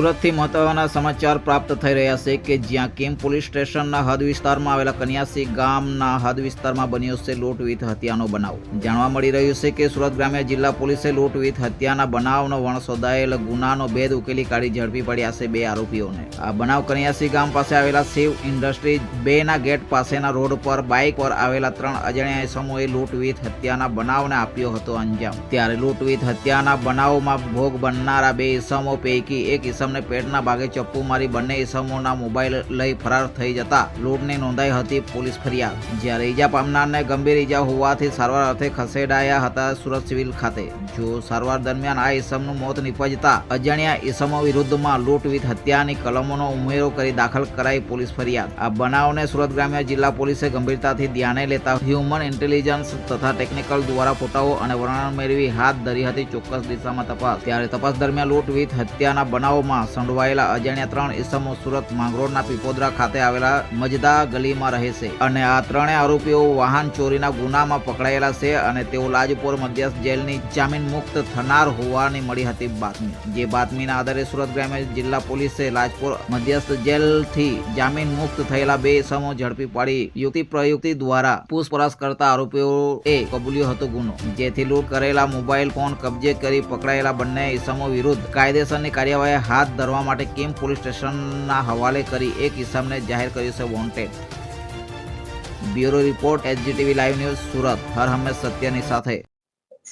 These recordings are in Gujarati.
સુરતથી મહત્વના સમાચાર પ્રાપ્ત થઈ રહ્યા છે કે જ્યાં કેમ પોલીસ સ્ટેશનના હદ વિસ્તારમાં આવેલા કન્યાસી ગામના હદ વિસ્તારમાં બન્યો છે લૂંટ વિથ હત્યાનો બનાવ. જાણવા મળી રહ્યું છે કે સુરત ગ્રામ્ય જિલ્લા પોલીસે લૂંટવીત હત્યાના બનાવનો વણસોદાયેલ ગુનાનો ભેદ ઉકેલી કાઢી ઝડપી પડ્યા છે બે આરોપીઓને. આ બનાવ કન્યાસી ગામ પાસે આવેલા શિવ ઇન્ડસ્ટ્રી બે ના ગેટ પાસેના રોડ પર બાઇક પર આવેલા ત્રણ અજાણ્યા ઇસમોએ લૂંટવીત હત્યાના બનાવને આપ્યો હતો અંજામ. ત્યારે લૂંટવીત હત્યાના બનાવમાં ભોગ બનનારા બે ઇસમો પૈકી એક ઇસમને પેટના ભાગે ચપ્પુ મારી બંને ઇસમોના મોબાઈલ લઈ ફરાર થઈ જતા લૂંટની નોંધાઈ હતી પોલીસ ફરિયાદ. જ્યારે ઈજા પામનારને ગંભીર ઈજા હોવાથી સારવાર અર્થે ખસેડાયા હતા સુરત સિવિલ ખાતે. જો સારવાર દરમિયાન આ ઇસમનું મોત નિપજતા અજાણ્યા ઇસમો વિરુદ્ધમાં લૂંટવીત હત્યાની કલમોનો ઉમેરો કરી દાખલ કરાઈ પોલીસ ફરિયાદ. આ બનાવને સુરત ગ્રામ્ય જિલ્લા પોલીસે ગંભીરતાથી ધ્યાને લેતા હ્યુમન ઇન્ટેલિજન્સ તથા ટેકનિકલ દ્વારા ફોટાઓ અને વર્ણન મેળવી હાથ ધરી હતી ચોક્કસ દિશામાં તપાસ. ત્યારે તપાસ દરમિયાન લૂંટવીત હત્યાના બનાવમાં સંડોવાયેલા અજાણ્યા ત્રણ ઇસમો સુરત માંગરોળના પીપોદરા ખાતે આવેલા મજદા ગલીમાં રહે છે. અને આ ત્રણેય આરોપીઓ વાહન ચોરીના ગુનામાં પકડાયેલા છે અને તેઓ લાજપોર મધ્યસ્થ જેલની જામીન મુક્ત થનાર હોવાની મળી હતી બાતમી. જે બાતમીના આધારે સુરત ગ્રામ્ય જિલ્લા પોલીસે લાજપોર મધ્યસ્થ જેલથી જામીન મુક્ત થયેલા બે ઇસમો ઝડપી પાડી યુક્તિ પ્રયુક્તિ દ્વારા પૂછપરછ કરતા આરોપીઓએ કબૂલ્યો હતો ગુનો. જેથી લૂંટ કરેલા મોબાઈલ ફોન કબજે કરી પકડાયેલા બંને ઇસમો વિરુદ્ધ કાયદેસરની કાર્યવાહી હાથ ધરવા માટે કેમ પોલીસ સ્ટેશનના હવાલે કરી એક ઇસમને જાહેર કર્યું છે wanted. Bureau report HGTV live news, Surat. હર હંમેશ સત્યની સાથે.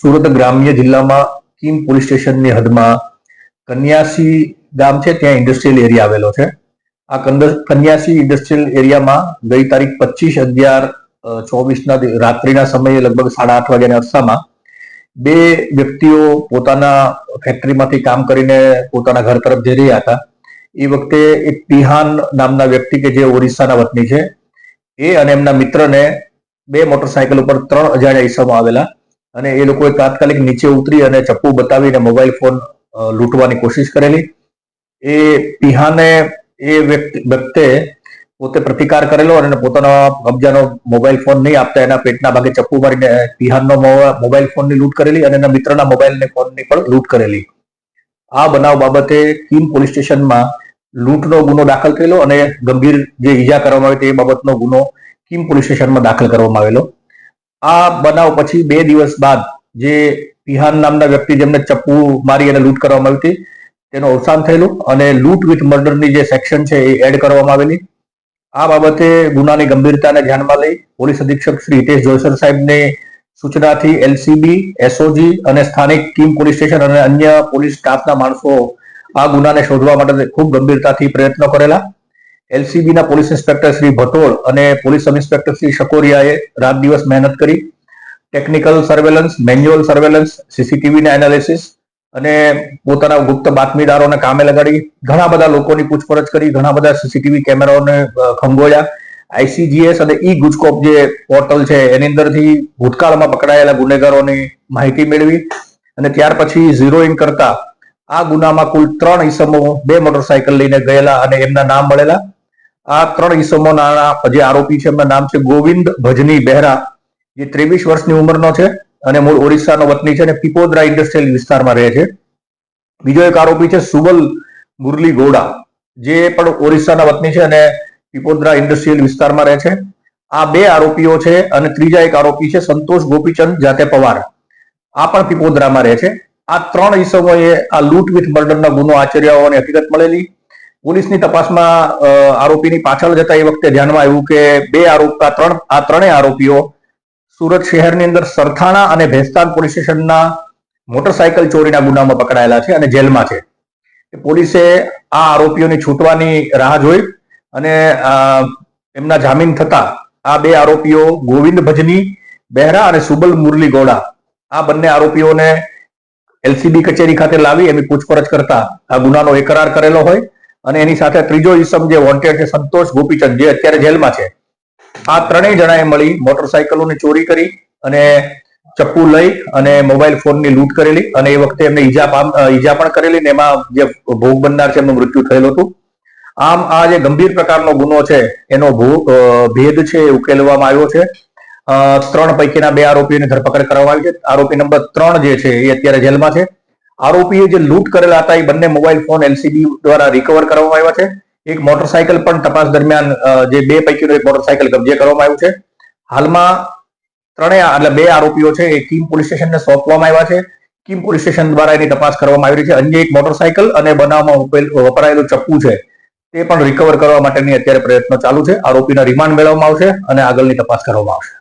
સુરત ગ્રામ્ય જિલ્લામાં કીમ પોલીસ સ્ટેશનની હદમાં કન્યાસી ગામ છે, ત્યાં ઇન્ડસ્ટ્રીયલ એરિયા આવેલો છે. આ કન્યાસી ઇન્ડસ્ટ્રીયલ એરિયામાં ગઈ તારીખ પચીસ અગિયાર ચોવીસના રાત્રિના સમયે લગભગ સાડા આઠ વાગ્યાના અરસામાં બે વ્યક્તિઓ પોતાના ફેક્ટરીમાંથી કામ કરીને પોતાના ઘર તરફ જઈ રહ્યા હતા. એ વખતે એક પિહાન નામના વ્યક્તિ કે જે ઓરિસ્સાના વતની છે, એ અને એમના મિત્રને બે મોટરસાયકલ ઉપર ત્રણ અજાણ્યા ઈસમો આવેલા અને એ લોકોએ તાત્કાલિક નીચે ઉતરી અને ચપ્પુ બતાવીને મોબાઈલ ફોન લૂંટવાની કોશિશ કરેલી. એ પિહાને એ વ્યક્તિ, વ્યક્તે પોતે પ્રતિકાર કરેલો અને પોતાનો કબજાનો મોબાઈલ ફોન નહીં આપતા, એના પેટના ભાગે ચપ્પુ મારીને બિહારનો મોબાઈલ ફોનની લૂંટ કરેલી અને એના મિત્રના મોબાઈલને ફોનની પણ લૂંટ કરેલી. આ બનાવ બાબતે કીમ પોલીસ સ્ટેશનમાં લૂંટનો ગુનો દાખલ થયેલો અને ગંભીર જે ઈજા કરવામાં આવી તે બાબતનો ગુનો કીમ પોલીસ સ્ટેશનમાં દાખલ કરવામાં આવેલો. આ બનાવ પછી બે દિવસ બાદ જે પિહાન નામના વ્યક્તિ જેમને ચપ્પુ મારી અને લૂંટ કરવામાં આવી હતી, તેનું અવસાન થયેલું અને લૂંટ વિથ મર્ડરની જે સેક્શન છે એ એડ કરવામાં આવેલી. આ બાબતે ગુનાની ગંભીરતાને ધ્યાનમાં લઈ પોલીસ અધિક્ષક શ્રી હિતેશ જોયસર સાહેબને સૂચનાથી એલસીબી, એસઓજી અને સ્થાનિક ટીમ, પોલીસ સ્ટેશન અને અન્ય પોલીસ સ્ટાફના માણસો આ ગુનાને શોધવા માટે ખૂબ ગંભીરતાથી પ્રયત્નો કરેલા. એલસીબીના પોલીસ ઇન્સ્પેક્ટર શ્રી ભટોળ અને પોલીસ સબ ઇન્સ્પેક્ટર શ્રી શકોરિયાએ રાત દિવસ મહેનત કરી. ટેકનિકલ સર્વેલન્સ, મેન્યુઅલ સર્વેલન્સ, સીસીટીવીના એનાલિસિસ અને પોતાના ગુપ્ત બાતમીદારોને કામે લગાડી ઘણા બધા લોકોની પૂછપરછ કરી, ઘણા બધા સીસીટીવી કેમેરાઓને ખંગોળ્યા. આઈસીજીએસ અને ઈ ગુજકોપ જે પોર્ટલ છે, એની અંદરથી ભૂતકાળમાં પકડાયેલા ગુનેગારોની માહિતી મેળવી અને ત્યાર પછી ઝીરોઈન કરતા આ ગુનામાં કુલ ત્રણ ઈસમો બે મોટરસાયકલ લઈને ગયેલા અને એમના નામ મળેલા. આ ત્રણ ઈસમોના જે આરોપી છે, એમના નામ છે ગોવિંદ ભજની બહેરા, જે ત્રેવીસ વર્ષની ઉંમરનો છે. અને મૂળ ઓરિસ્સાનો વતની છે અને પીપોદરા ઇન્ડસ્ટ્રીયલ વિસ્તારમાં રહે છે. બીજો એક આરોપી છે સુબલ મુરલી ગોડા, જે પણ ઓરિસ્સાના વતની છે અને પીપોદરા ઇન્ડસ્ટ્રીયલ વિસ્તારમાં રહે છે. આ બે આરોપીઓ છે અને ત્રીજા એક આરોપી છે સંતોષ ગોપીચંદ, જાતે પવાર. આ પણ પીપોદરામાં રહે છે. આ ત્રણ ઈસમોએ આ લૂંટ વિથ મર્ડરના ગુનો આચર્યા હોવાની હકીકત મળેલી. પોલીસની તપાસમાં આરોપીની પાછળ જતા એ વખતે ધ્યાનમાં આવ્યું કે બે આરોપ, આ ત્રણ, આ ત્રણેય આરોપીઓ સુરત શહેરની અંદર સરથાણા અને ભેસ્તાન પોલીસ સ્ટેશનના મોટરસાયકલ ચોરીના ગુનામાં પકડાયેલા છે અને જેલમાં છે. પોલીસે આ આરોપીઓની છૂટવાની રાહ જોઈ અને એમના જામીન થતા આ બે આરોપીઓ ગોવિંદ ભજની, બહેરા અને સુબલ મુરલી ગોડા આ બંને આરોપીઓને એલસીબી કચેરી ખાતે લાવી એની પૂછપરછ કરતા આ ગુનાનો એકરાર કરેલો હોય અને એની સાથે ત્રીજો ઈસમ જે વોન્ટેડ છે સંતોષ ગોપીચંદ, જે અત્યારે જેલમાં છે. આ ત્રણેય જણાએ મળી મોટરસાયકલોની ચોરી કરી અને ચપ્પુ લઈ અને મોબાઈલ ફોનની લૂંટ કરેલી અને એ વખતે એમને ઈજા પામ ઈજા પણ કરેલી ને એમાં જે ભોગ બનનાર છે એમનું મૃત્યુ થયેલું હતું. આમ આ જે ગંભીર પ્રકારનો ગુનો છે એનો ભેદ છે એ ઉકેલવામાં આવ્યો છે. ત્રણ પૈકીના બે આરોપીઓની ધરપકડ કરવામાં આવી છે. આરોપી નંબર ત્રણ જે છે એ અત્યારે જેલમાં છે. આરોપીએ જે લૂંટ કરેલા હતા એ બંને મોબાઈલ ફોન એલસીબી દ્વારા રિકવર કરવામાં આવ્યા છે. એક મોટરસાયકલ પણ તપાસ દરમિયાન જે બે પૈકીનું એક મોટરસાયકલ કબજે કરવામાં આવ્યું છે. હાલમાં ત્રણેય એટલે બે આરોપીઓ છે એ કિમ પોલીસ સ્ટેશનને સોંપવામાં આવ્યા છે. કીમ પોલીસ સ્ટેશન દ્વારા એની તપાસ કરવામાં આવી રહી છે. અન્ય એક મોટરસાયકલ અને બનાવમાં વપરાયેલું ચપ્પુ છે, તે પણ રિકવર કરવા માટેની અત્યારે પ્રયત્નો ચાલુ છે. આરોપીના રિમાન્ડ મેળવવામાં આવશે અને આગળની તપાસ કરવામાં આવશે.